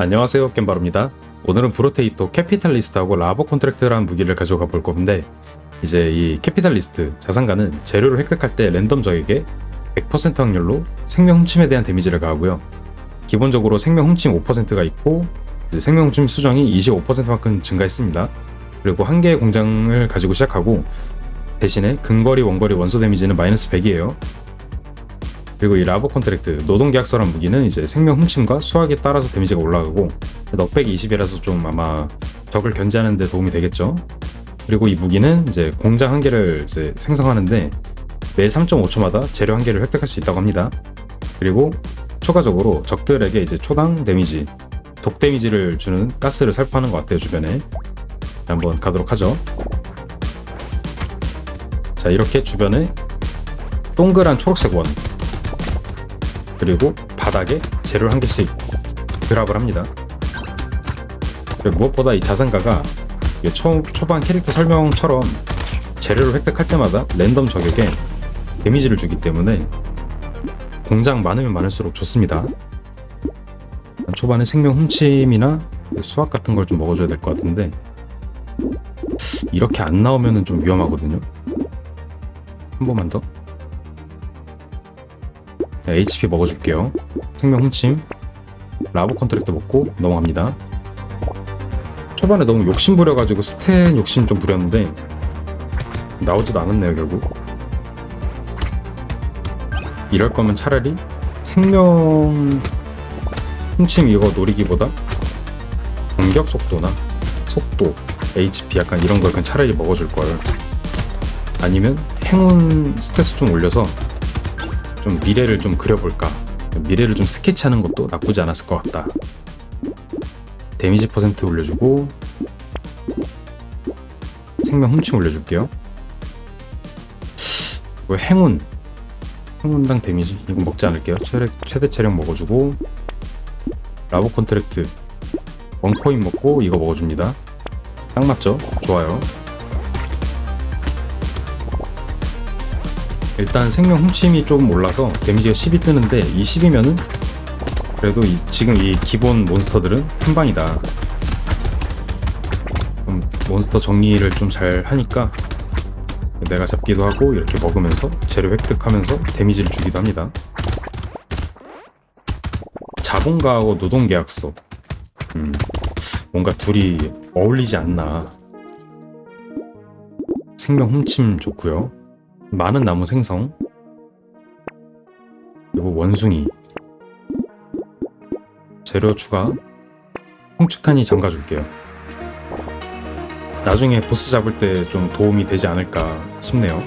안녕하세요 겜바로입니다. 오늘은 브로테이토 캐피탈리스트하고 라버 콘트랙트라는 무기를 가져가 볼 건데 이제 이 캐피탈리스트 자산가는 재료를 획득할 때 랜덤 적에게 100% 확률로 생명 훔침에 대한 데미지를 가하고요. 기본적으로 생명 훔침 5%가 있고 생명 훔침 수정이 25%만큼 증가했습니다. 그리고 한 개의 공장을 가지고 시작하고 대신에 근거리 원거리 원소 데미지는 마이너스 100이에요 그리고 이 라버 컨트랙트 노동계약서란 무기는 이제 생명 훔침과 수확에 따라서 데미지가 올라가고 넉백이 20이라서 좀 아마 적을 견제하는 데 도움이 되겠죠. 그리고 이 무기는 이제 공장 한 개를 이제 생성하는데 매 3.5초마다 재료 한 개를 획득할 수 있다고 합니다. 그리고 추가적으로 적들에게 이제 초당 데미지, 독 데미지를 주는 가스를 살포하는 것 같아요 주변에. 자, 한번 가도록 하죠. 자 이렇게 주변에 동그란 초록색 원 그리고 바닥에 재료를 한 개씩 드랍을 합니다. 무엇보다 이 자산가가 초, 초반 캐릭터 설명처럼 재료를 획득할 때마다 랜덤 적에게 데미지를 주기 때문에 공장 많으면 많을수록 좋습니다. 초반에 생명 훔침이나 수학 같은 걸 좀 먹어줘야 될 것 같은데 이렇게 안 나오면 좀 위험하거든요. 한 번만 더. 자, HP 먹어줄게요. 생명 훔침. 라보 컨트랙터 먹고 넘어갑니다. 초반에 너무 욕심 부려가지고 스탠 욕심 좀 부렸는데 나오지도 않았네요 결국. 이럴 거면 차라리 생명 훔침 이거 노리기보다 공격 속도나 속도, HP 약간 이런 걸 그냥 차라리 먹어줄 걸. 아니면 행운 스탯을 좀 올려서 좀 미래를 좀 그려볼까? 미래를 좀 스케치하는 것도 나쁘지 않았을 것 같다. 데미지 퍼센트 올려주고 생명 훔침 올려줄게요. 이거 행운. 행운당 데미지. 이거 먹지 않을게요. 최대, 최대 체력 먹어주고 라보 컨트랙트. 원코인 먹고 이거 먹어줍니다. 딱 맞죠? 좋아요 일단 생명 훔침이 조금 올라서 데미지가 10이 뜨는데 이 10이면은 그래도 이, 지금 이 기본 몬스터들은 한 방이다. 좀 몬스터 정리를 좀 잘 하니까 내가 잡기도 하고 이렇게 먹으면서 재료 획득하면서 데미지를 주기도 합니다. 자본가하고 노동계약서. 음, 뭔가 둘이 어울리지 않나. 생명 훔침 좋고요. 많은 나무 생성. 그리고 원숭이. 재료 추가. 홍축하니 잠가줄게요. 나중에 보스 잡을 때 좀 도움이 되지 않을까 싶네요.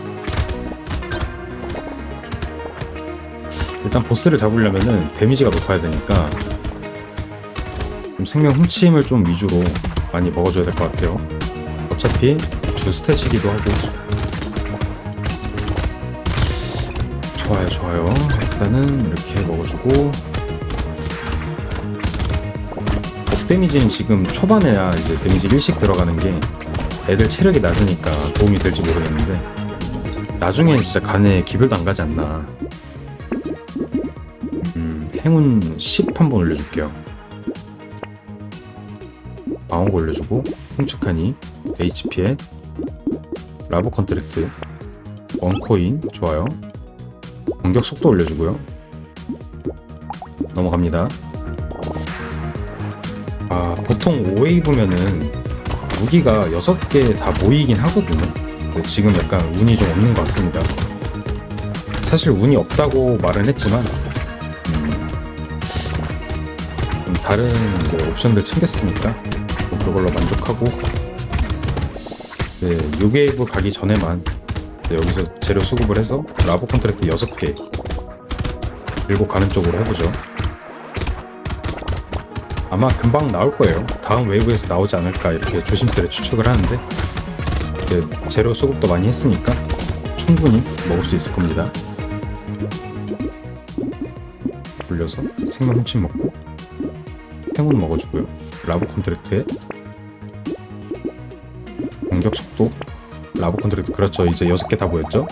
일단 보스를 잡으려면은 데미지가 높아야 되니까 좀 생명 훔침을 좀 위주로 많이 먹어줘야 될 것 같아요. 어차피 주 스탯이기도 하고 좋아요 좋아요. 일단은 이렇게 먹어주고. 복 데미지는 지금 초반에야 이제 데미지 일씩 들어가는 게 애들 체력이 낮으니까 도움이 될지 모르겠는데 나중에 진짜 간에 기별도 안 가지 않나. 음, 행운 10 한번 올려줄게요. 방어구 올려주고 훔축하니 HP에 라보 컨트랙트 원코인 좋아요 공격 속도 올려주고요. 넘어갑니다. 아, 보통 5웨이브면은 무기가 6개 다 모이긴 하거든요. 지금 약간 운이 좀 없는 것 같습니다. 사실 운이 없다고 말은 했지만, 음, 좀 다른 옵션들 챙겼으니까, 뭐 그걸로 만족하고, 네, 6웨이브 가기 전에만 네, 여기서 재료 수급을 해서 라보 컨트랙트 6개 들고 가는 쪽으로 해보죠. 아마 금방 나올 거예요. 다음 웨이브에서 나오지 않을까 이렇게 조심스레 추측을 하는데 네, 재료 수급도 많이 했으니까 충분히 먹을 수 있을 겁니다. 돌려서 생명 훔침 먹고 행운 먹어주고요. 라보 컨트랙트에 공격 속도 라보 컨트랙트 그렇죠 이제 6개 다 보였죠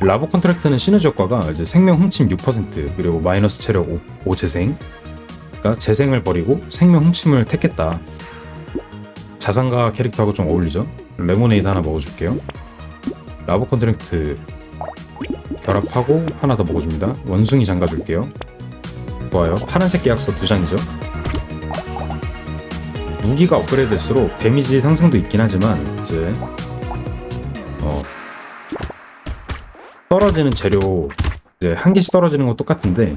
라보 컨트랙트는 시너지 효과가 이제 생명 훔침 6% 그리고 마이너스 체력 5, 5 재생 그러니까 재생을 버리고 생명 훔침을 택했다. 자산가 캐릭터하고 좀 어울리죠? 레모네이드 하나 먹어줄게요. 라보 컨트랙트 결합하고 하나 더 먹어줍니다. 원숭이 잠가줄게요. 좋아요. 파란색 계약서 두 장이죠. 무기가 업그레이드 될수록 데미지 상승도 있긴 하지만 이제 떨어지는 재료 이제 한 개씩 떨어지는 건 똑같은데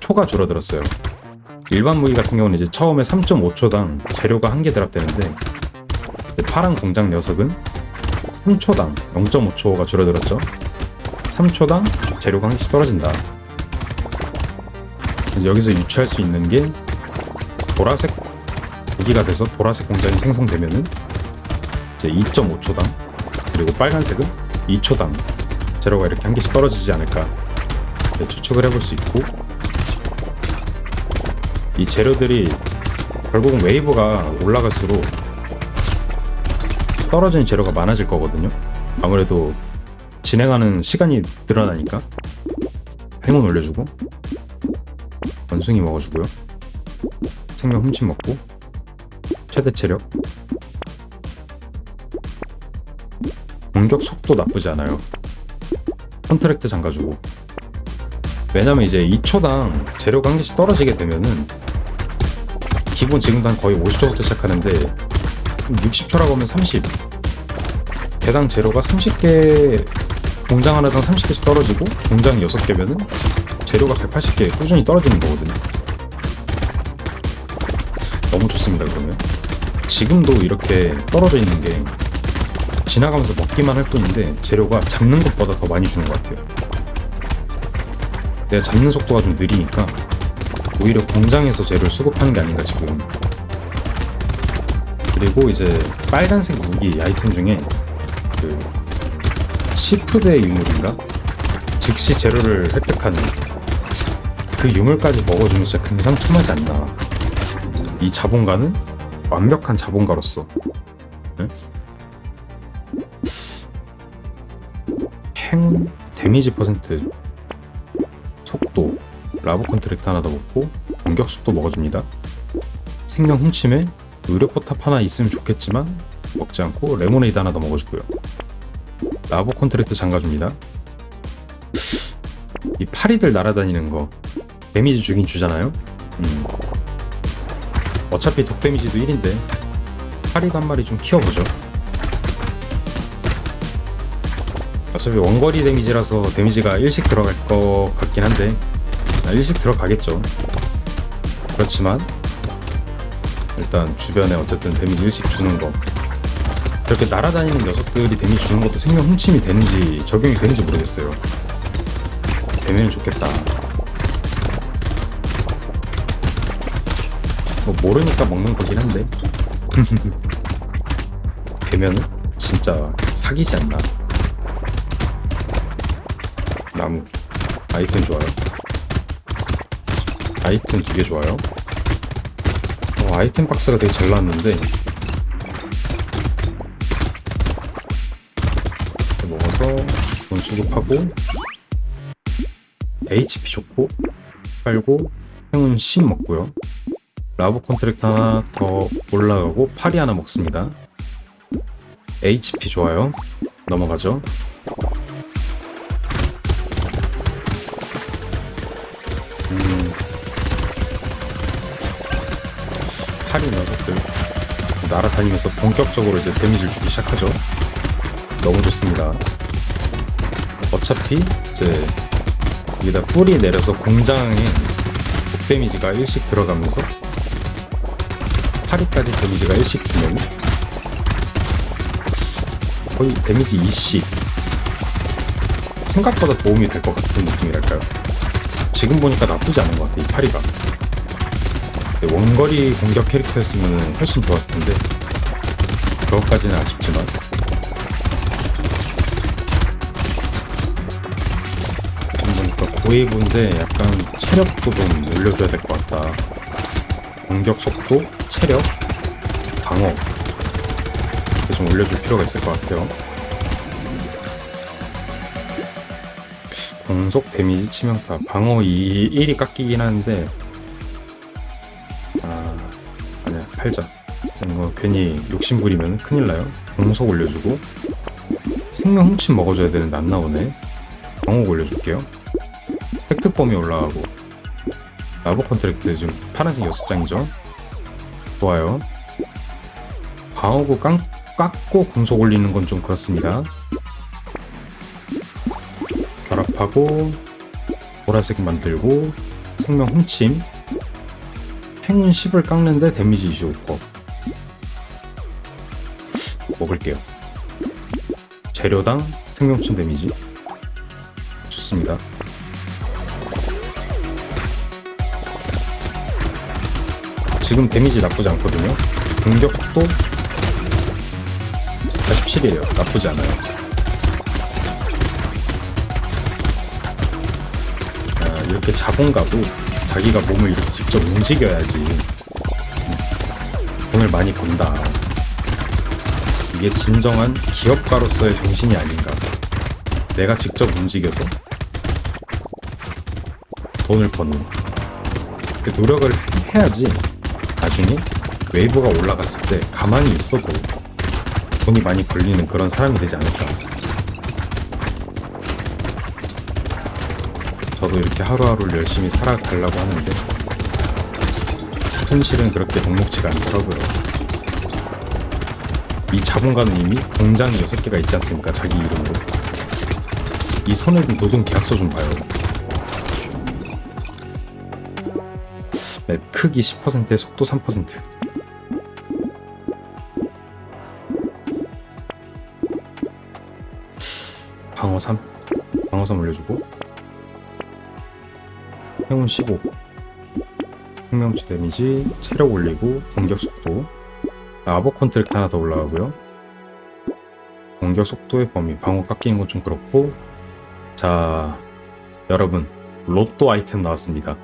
초가 줄어들었어요. 일반 무기 같은 경우는 이제 처음에 3.5초당 재료가 한 개 드랍되는데 파란 공장 녀석은 3초당 0.5초가 줄어들었죠. 3초당 재료가 한 개씩 떨어진다. 여기서 유추할 수 있는 게 보라색 무기가 돼서 보라색 공장이 생성되면은 이제 2.5초당 그리고 빨간색은 2초당 재료가 이렇게 한 개씩 떨어지지 않을까 이렇게 추측을 해볼 수 있고 이 재료들이 결국은 웨이브가 올라갈수록 떨어지는 재료가 많아질 거거든요. 아무래도 진행하는 시간이 늘어나니까 행운 올려주고 원숭이 먹어주고요. 생명 훔침 먹고 최대 체력 공격 속도 나쁘지 않아요. 컨트랙트 잠가주고. 왜냐면 이제 2초당 재료가 한 개씩 떨어지게 되면은 기본 지금도 한 거의 50초부터 시작하는데 60초라고 하면 30 개당 재료가 30개 공장 하나당 30개씩 떨어지고 공장이 6개면은 재료가 180개 꾸준히 떨어지는 거거든요. 너무 좋습니다 그러면. 지금도 이렇게 떨어져 있는 게 지나가면서 먹기만 할 뿐인데 재료가 잡는 것보다 더 많이 주는 것 같아요 내가 잡는 속도가 좀 느리니까 오히려 공장에서 재료를 수급하는 게 아닌가 지금 그리고 이제 빨간색 무기 아이템 중에 그 시프드의 유물인가? 즉시 재료를 획득하는 그 유물까지 먹어주면 진짜 금상첨화지 않나 이 자본가는 완벽한 자본가로서 네? 행 데미지 퍼센트 속도 라보 컨트랙트 하나 더 먹고 공격 속도 먹어줍니다. 생명 훔침에 의료 포탑 하나 있으면 좋겠지만 먹지 않고 레모네이드 하나 더 먹어주고요. 라보 컨트랙트 잠가줍니다. 이 파리들 날아다니는 거 데미지 주긴 주잖아요. 음. 어차피 독 데미지도 1인데 파리도 한 마리 좀 키워보죠 어차피 원거리 데미지라서 데미지가 일씩 들어갈 것 같긴 한데 아, 일씩 들어가겠죠. 그렇지만 일단 주변에 어쨌든 데미지 일씩 주는 거. 저렇게 날아다니는 녀석들이 데미지 주는 것도 생명 훔침이 되는지 적용이 되는지 모르겠어요. 되면 좋겠다. 뭐 모르니까 먹는 거긴 한데. 되면은 진짜 사기지 않나 나무. 아이템 좋아요. 아이템 두 개 좋아요. 어, 아이템 박스가 되게 잘 나왔는데. 먹어서 돈 수급하고 HP 좋고 빨고 행운 10 먹고요. 라브 컨트랙트 하나 더 올라가고 파리 하나 먹습니다. HP 좋아요. 넘어가죠 날아다니면서 본격적으로 이제 데미지를 주기 시작하죠. 너무 좋습니다. 어차피 이제 여기다 뿌리 내려서 공장에 독 데미지가 1씩 들어가면서 파리까지 데미지가 1씩 주면 거의 데미지 2씩 생각보다 도움이 될 것 같은 느낌이랄까요? 지금 보니까 나쁘지 않은 것 같아 이 파리가 네, 원거리 공격 캐릭터였으면 훨씬 좋았을 텐데. 그것까지는 아쉽지만. 보니까 구웨이브인데 약간 체력도 좀 올려줘야 될 것 같다. 공격 속도, 체력, 방어. 좀 올려줄 필요가 있을 것 같아요. 공속 데미지 치명타. 방어 2, 1이 깎이긴 하는데 팔자. 이거 괜히 욕심 부리면 큰일 나요. 공속 올려주고 생명 훔침 먹어줘야 되는데 안 나오네. 방어 올려줄게요. 범위 올라가고 라보 컨트랙트 지금 파란색 6장이죠. 좋아요. 방어구 깡, 깎고 공속 올리는 건 좀 그렇습니다. 결합하고 보라색 만들고 생명 훔침 행운 10을 깎는데 데미지 25% 먹을게요. 재료당 생명 훔침 데미지 좋습니다. 지금 데미지 나쁘지 않거든요. 공격도 47이에요. 나쁘지 않아요. 아, 이렇게 자본가도 자기가 몸을 이렇게 직접 움직여야지 음, 돈을 많이 번다. 이게 진정한 기업가로서의 정신이 아닌가. 내가 직접 움직여서 돈을 버는 그 노력을 해야지 나중에 웨이브가 올라갔을 때 가만히 있어도 돈이 많이 벌리는 그런 사람이 되지 않을까. 저도 이렇게 하루하루를 열심히 살아가려고 하는데 현실은 그렇게 녹록지가 않더라고요. 이 자본가는 이미 공장이 6개가 있지 않습니까? 자기 이름으로. 이든 노동 계약서 좀 봐요. 맵 크기 10%에 속도 3%. 방어 3. 방어 3 올려주고. 행운 15. 생명치 데미지, 체력 올리고, 공격 속도. 아버 컨트랙트 하나 더 올라가고요. 공격 속도의 범위, 방어 깎이는 건 좀 그렇고. 자, 여러분, 로또 아이템 나왔습니다.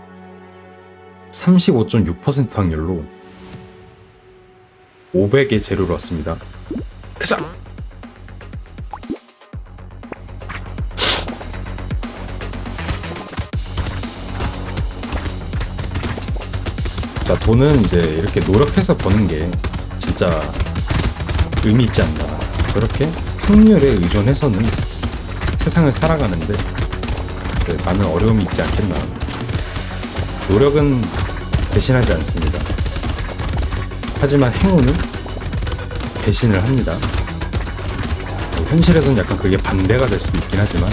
35.6% 확률로 500의 재료를 얻습니다. 가자! 자, 돈은 이제 이렇게 노력해서 버는 게 진짜 의미 있지 않나. 그렇게 확률에 의존해서는 세상을 살아가는데 네, 많은 어려움이 있지 않겠나. 노력은 배신하지 않습니다. 하지만 행운은 배신을 합니다. 뭐 현실에서는 약간 그게 반대가 될 수도 있긴 하지만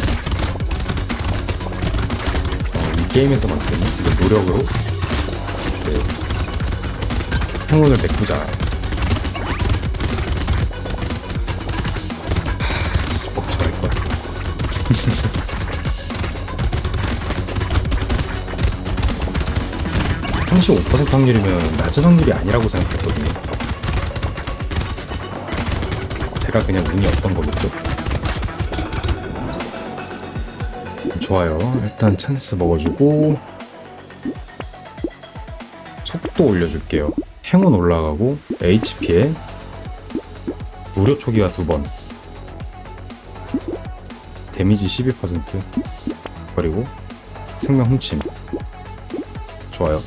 어, 이 게임에서만큼은 노력으로 네, 메꾸자. 하, 벅차갈 걸. 35% 확률이면 낮은 확률이 아니라고 생각했거든요. 제가 그냥 운이 없던 거겠죠. 좋아요. 일단 찬스 먹어주고 속도 올려줄게요. 행운 올라가고 HP에 무료 초기화 두 번. 데미지 12% 그리고 생명 훔침. 좋아요.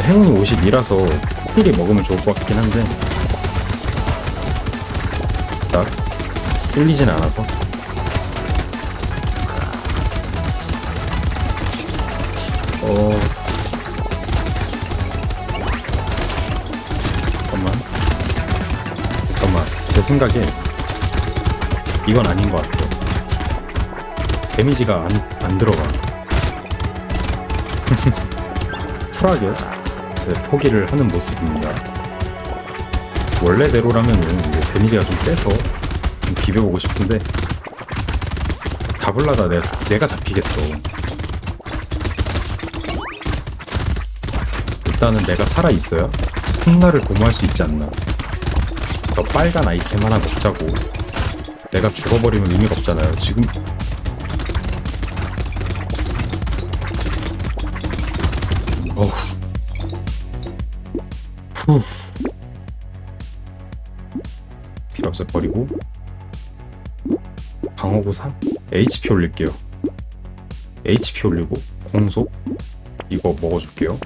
행운이 52라서 필히 먹으면 좋을 것 같긴 한데 딱 끌리진 않아서 어 생각에 이건 아닌 것 같아요 데미지가 안, 안 들어가 쿨하게 제 포기를 하는 모습입니다. 원래대로라면은 이제 데미지가 좀 세서 좀 비벼보고 싶은데 가블라다 내가, 내가 잡히겠어. 일단은 내가 살아있어야 훗날을 도모할 수 있지 않나. 저 빨간 아이템 하나 먹자고. 내가 죽어버리면 의미가 없잖아요. 지금. 어후. 후. 필요 없어 버리고. 방어구 3 HP 올릴게요. HP 올리고 공속. 이거 먹어줄게요.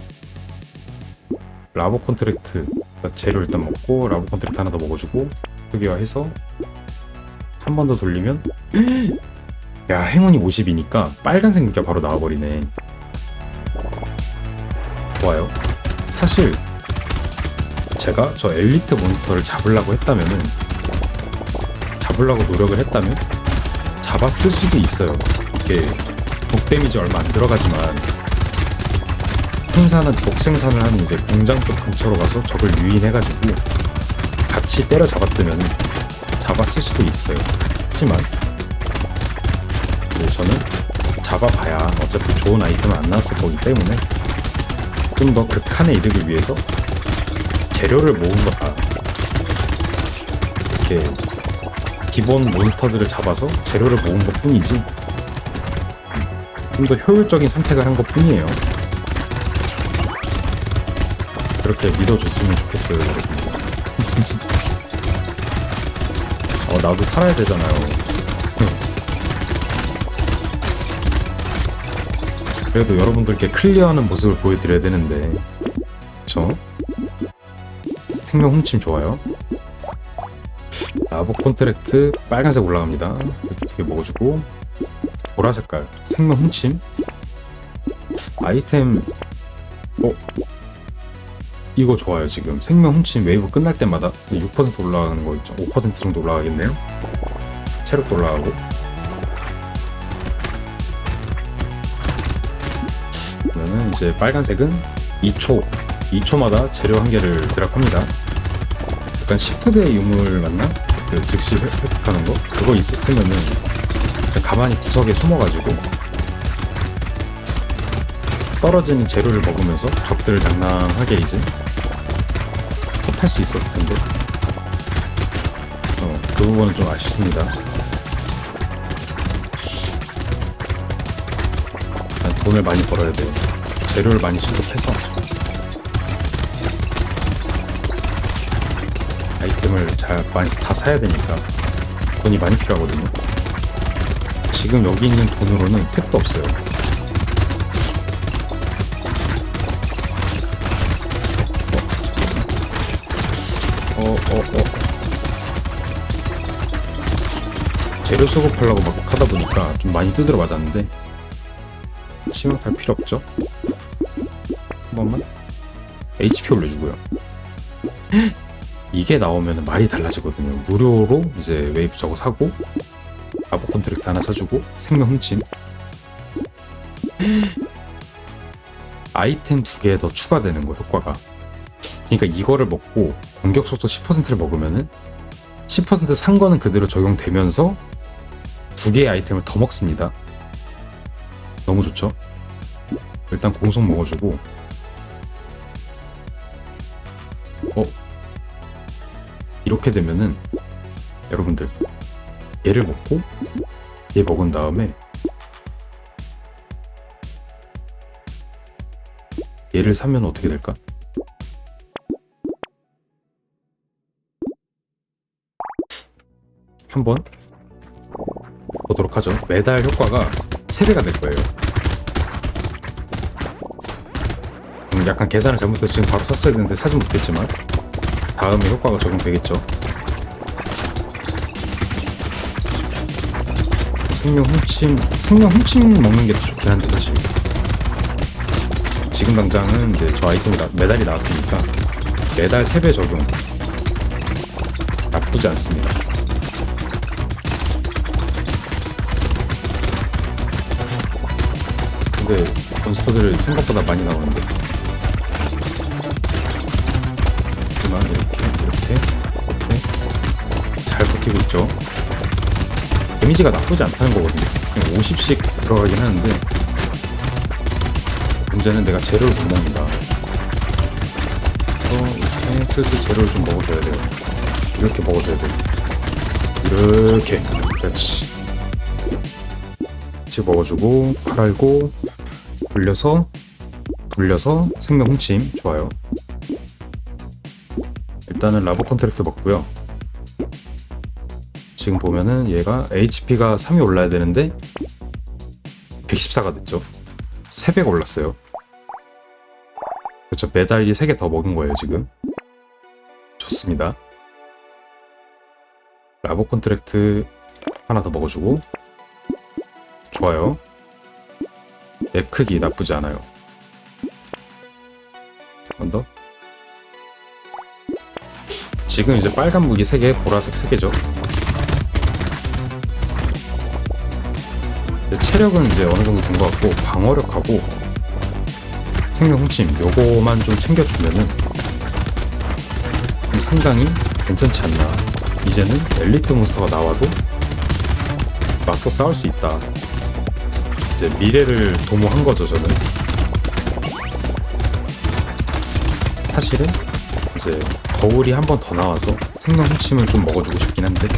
라보 컨트랙트 재료 일단 먹고 라보 컨트랙트 하나 더 먹어주고 특이화해서 한 번 더 돌리면 야 행운이 50이니까 빨간색 무기가 바로 나와버리네. 좋아요. 사실 제가 저 엘리트 몬스터를 잡으려고 했다면은 잡으려고 노력을 했다면 잡았을 수도 있어요. 이게 독 데미지 얼마 안 들어가지만 생산은 독 생산을 하는 이제 공장 쪽 근처로 가서 적을 유인해가지고 같이 때려 잡았다면 잡았을 수도 있어요. 하지만 저는 잡아봐야 어차피 좋은 아이템은 안 나왔을 거기 때문에 좀 더 극한의 이득을 위해서 재료를 모은 거다. 이렇게 기본 몬스터들을 잡아서 재료를 모은 것 뿐이지 좀 더 효율적인 선택을 한 것 뿐이에요. 그렇게 믿어줬으면 좋겠어요, 여러분. 어, 나도 살아야 되잖아요. 그래도 여러분들께 클리어하는 모습을 보여드려야 되는데, 그쵸? 생명 훔침 좋아요. 라보 콘트랙트 빨간색 올라갑니다. 이렇게 두 개 먹어주고, 보라 색깔 생명 훔침. 아이템, 어? 이거 좋아요 지금. 생명 훔침 웨이브 끝날 때마다 6% 올라가는 거 있죠? 5% 정도 올라가겠네요. 체력도 올라가고. 그러면 이제 빨간색은 2초 2초마다 재료 한 개를 드랍합니다. 약간 시프드의 유물 맞나? 그 즉시 획- 획득하는 거? 그거 있었으면은 가만히 구석에 숨어가지고 떨어지는 재료를 먹으면서 적들을 낭낭하게 이제 컷할 수 있었을 텐데. 어, 그 부분은 좀 아쉽습니다. 돈을 많이 벌어야 돼요. 재료를 많이 수급해서. 아이템을 잘 많이 다 사야 되니까 돈이 많이 필요하거든요. 지금 여기 있는 돈으로는 택도 없어요 어, 어, 어. 재료 수급하려고 막 하다 보니까 좀 많이 두드려 맞았는데 치명 탈 필요 없죠? 한 번만 HP 올려주고요. 이게 나오면 말이 달라지거든요. 무료로 이제 웨이브 저거 사고 아보 컨트랙트 하나 사주고 생명 훔침 아이템 두 개 더 추가되는 거 효과가 그러니까 이거를 먹고 공격 속도 10%를 먹으면은 10%산 거는 그대로 적용되면서 두 개의 아이템을 더 먹습니다. 너무 좋죠? 일단 공속 먹어주고 어 이렇게 되면은 여러분들 얘를 먹고 얘 먹은 다음에 얘를 사면 어떻게 될까? 한번 보도록 하죠. 매달 효과가 3배가 될 거예요. 음, 약간 계산을 잘못해서 지금 바로 썼어야 되는데 사진 못했지만 다음에 효과가 적용되겠죠. 생명 훔침, 생명 훔침 먹는 게더 좋긴 한데 사실 지금 당장은 이제 저 아이템이 나- 메달이 나왔으니까 매달 3배 적용 나쁘지 않습니다. 근데 몬스터들이 생각보다 많이 나오는데. 하지만 이렇게 이렇게 이렇게 잘 버티고 있죠. 데미지가 나쁘지 않다는 거거든요. 그냥 50씩 들어가긴 하는데 문제는 내가 재료를 못 먹는다. 이렇게 슬슬 재료를 좀 먹어줘야 돼요. 이렇게 먹어줘야 돼요. 이렇게. 그렇지. 같이 먹어주고 팔알고 돌려서 돌려서 생명 훔침. 좋아요. 일단은 라보 컨트랙트 먹고요. 지금 보면은 얘가 HP가 3이 올라야 되는데 114가 됐죠. 3배가 올랐어요. 그쵸 메달이 3개 더 먹은 거예요 지금. 좋습니다. 라보 컨트랙트 하나 더 먹어주고. 좋아요 맵 크기 나쁘지 않아요 한번 더. 지금 이제 빨간 무기 3개, 보라색 3개죠. 체력은 이제 어느 정도 된 것 같고, 방어력하고 생명 훔침, 요거만 좀 챙겨주면은 좀 상당히 괜찮지 않나. 이제는 엘리트 몬스터가 나와도 맞서 싸울 수 있다. 이제 미래를 도모한 거죠, 저는. 사실은 이제 거울이 한 번 더 나와서 생명 훔침을 좀 먹어주고 싶긴 한데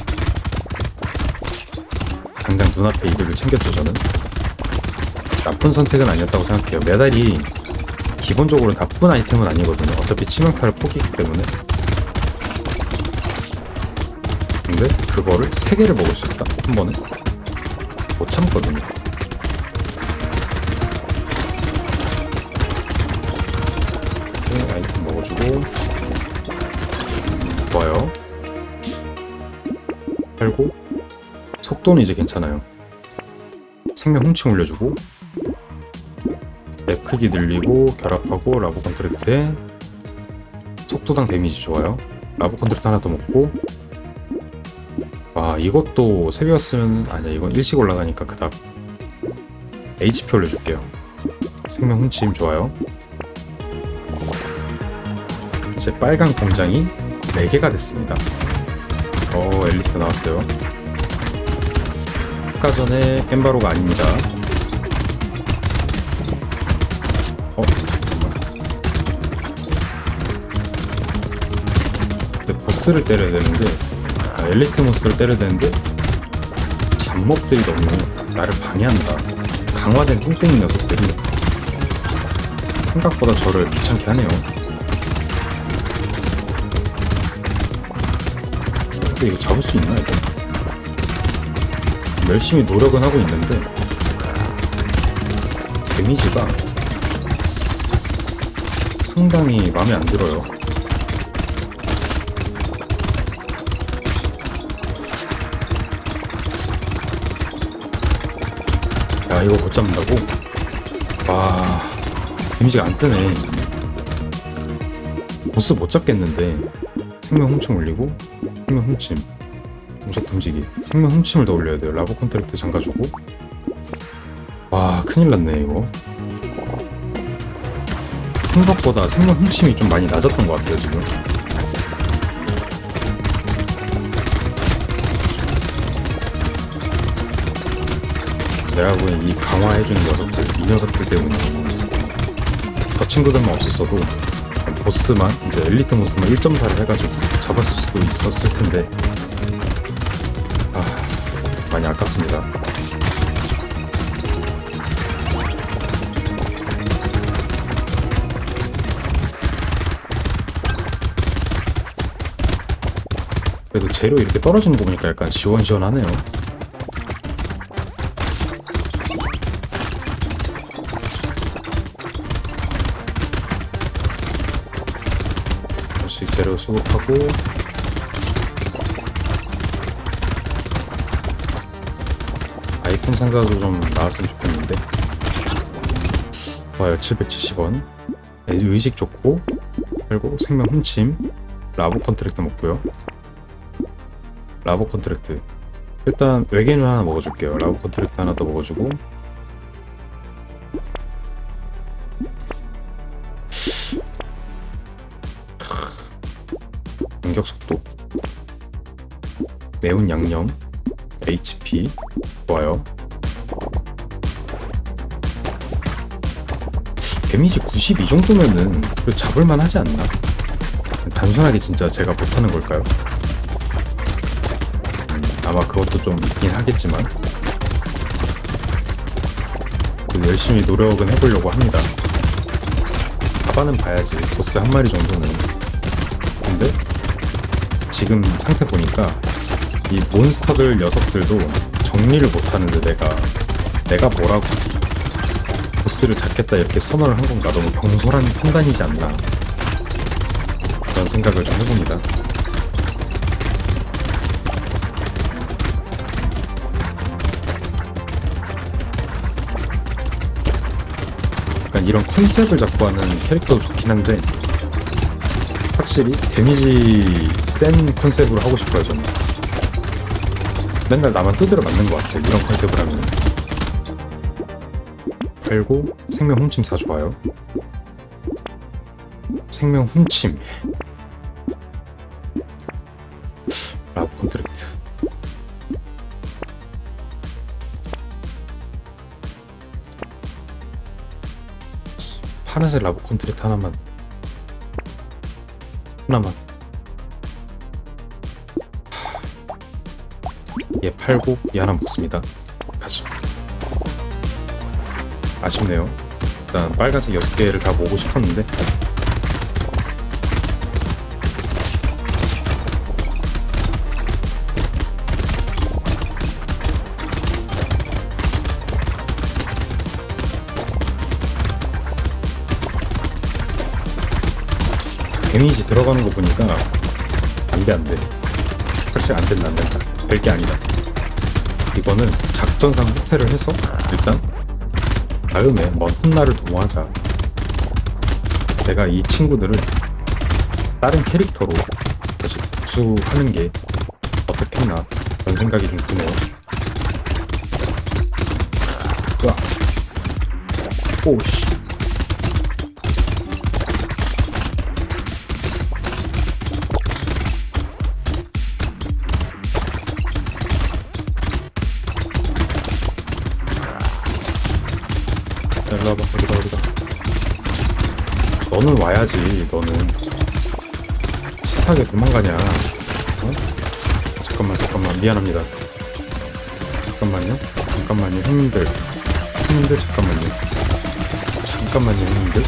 당장 눈앞에 이들을 챙겼죠 저는. 나쁜 선택은 아니었다고 생각해요. 메달이 기본적으로 나쁜 아이템은 아니거든요. 어차피 치명타를 포기했기 때문에. 근데 그거를 3개를 먹을 수 있다. 한 번에. 못 참거든요 먹어주고 좋아요. 팔고 속도는 이제 괜찮아요. 생명 훔침 올려주고 맵 크기 늘리고 결합하고 라보 컨트랙트에 속도당 데미지 좋아요. 라보 컨트랙트 하나 더 먹고. 와 이것도 3개였으면 아니야 이건 일찍 올라가니까 그닥 HP 올려줄게요. 생명 훔침 좋아요 이제 빨간 공장이 4개가 됐습니다. 어, 엘리트 나왔어요. 아까 전에 겜바로가 아닙니다. 어, 잠깐만. 보스를 때려야 되는데, 아, 엘리트 모스를 때려야 되는데, 잡몹들이 너무 나를 방해한다. 강화된 뚱땡이 녀석들이 생각보다 저를 귀찮게 하네요. 근데 이거 잡을 수 있나 이거? 열심히 노력은 하고 있는데 데미지가 상당히 마음에 안 들어요. 야 이거 못 잡는다고? 와 데미지가 안 뜨네. 보스 못 잡겠는데 생명 훔침 올리고 생명 훔침. 무적 던지기. 생명 훔침을 더 올려야 돼요. 라보 컨트랙트 잠가 주고. 와 큰일 났네 이거. 생각보다 생명 훔침이 좀 많이 낮았던 것 같아요 지금. 내가 보기엔 이 강화해준 녀석들 이 녀석들 때문에. 저 친구들만 없었어도 보스만 이제 엘리트 모스만 1.4를 해가지고 잡았을 수도 있었을 텐데 아 많이 아깝습니다. 그래도 재료 이렇게 떨어지는 거 보니까 약간 시원시원하네요. 다시 재료 수급하고. 아이템 상자도 좀 나왔으면 좋겠는데. 좋아요 770원. 의식 좋고. 그리고 생명 훔침. 라보 컨트랙트 먹고요. 라보 컨트랙트. 일단 외계인을 하나 먹어줄게요. 라보 컨트랙트 하나 더 먹어주고 공격 속도 매운 양념 HP 좋아요. 데미지 92 정도면은 그 잡을만 하지 않나? 단순하게 진짜 제가 못하는 걸까요? 음, 아마 그것도 좀 있긴 하겠지만. 그 열심히 노력은 해보려고 합니다. 가봐는 봐야지. 보스 한 마리 정도는. 근데 지금 상태 보니까 이 몬스터들 녀석들도 정리를 못하는데 내가 내가 뭐라고 보스를 잡겠다 이렇게 선언을 한 건가 너무 경솔한 판단이지 않나 그런 생각을 좀 해봅니다. 약간 이런 컨셉을 잡고 하는 캐릭터도 좋긴 한데 확실히 데미지 센 컨셉으로 하고 싶어요 저는. 맨날 나만 두드려 맞는 것 같아 이런 컨셉을 하면. 그리고 생명 훔침사 좋아요. 생명 훔침. 라브 컨트랙트 파란색 라브 컨트랙트 하나만. 하나만 얘 팔고 얘 하나 먹습니다. 가죠. 아쉽네요. 일단 빨간색 6개를 다 모으고 싶었는데. 데미지 들어가는 거 보니까 안돼 안돼. 확실히 안 된다. 안 된다 될 게 아니다 이거는 작전상 후퇴를 해서 일단 다음에 먼 훗날을 도모하자. 내가 이 친구들을 다른 캐릭터로 다시 복수하는 게 어떻겠나 그런 생각이 좀 드네요. 으아. 오씨 일로 와봐 어디가 어디가 너는 와야지 너는. 치사하게 도망가냐. 어? 잠깐만 잠깐만. 미안합니다. 잠깐만요. 잠깐만요 형님들. 형님들 잠깐만요. 잠깐만요 형님들.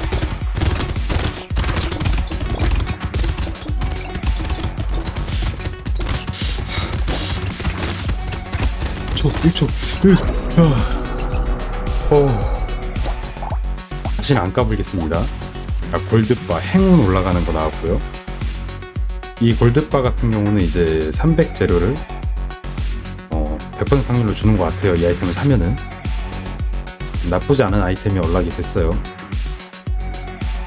저 1초. 1 아. 어. 다시는 안 까불겠습니다. 자, 골드바 행운 올라가는 거 나왔고요. 이 골드바 같은 경우는 이제 300 재료를 어, 100% 확률로 주는 것 같아요. 이 아이템을 사면은 나쁘지 않은 아이템이 올라가게 됐어요.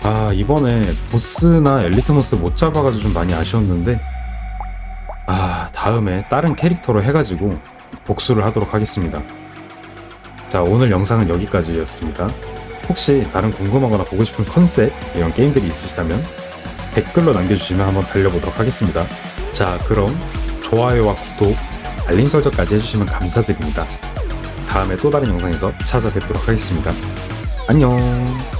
아 이번에 보스나 엘리트 모스 못 잡아가지고 좀 많이 아쉬웠는데 아 다음에 다른 캐릭터로 해가지고 복수를 하도록 하겠습니다. 자 오늘 영상은 여기까지였습니다. 혹시 다른 궁금하거나 보고 싶은 컨셉 이런 게임들이 있으시다면 댓글로 남겨주시면 한번 달려보도록 하겠습니다. 자 그럼 좋아요와 구독, 알림 설정까지 해주시면 감사드립니다. 다음에 또 다른 영상에서 찾아뵙도록 하겠습니다. 안녕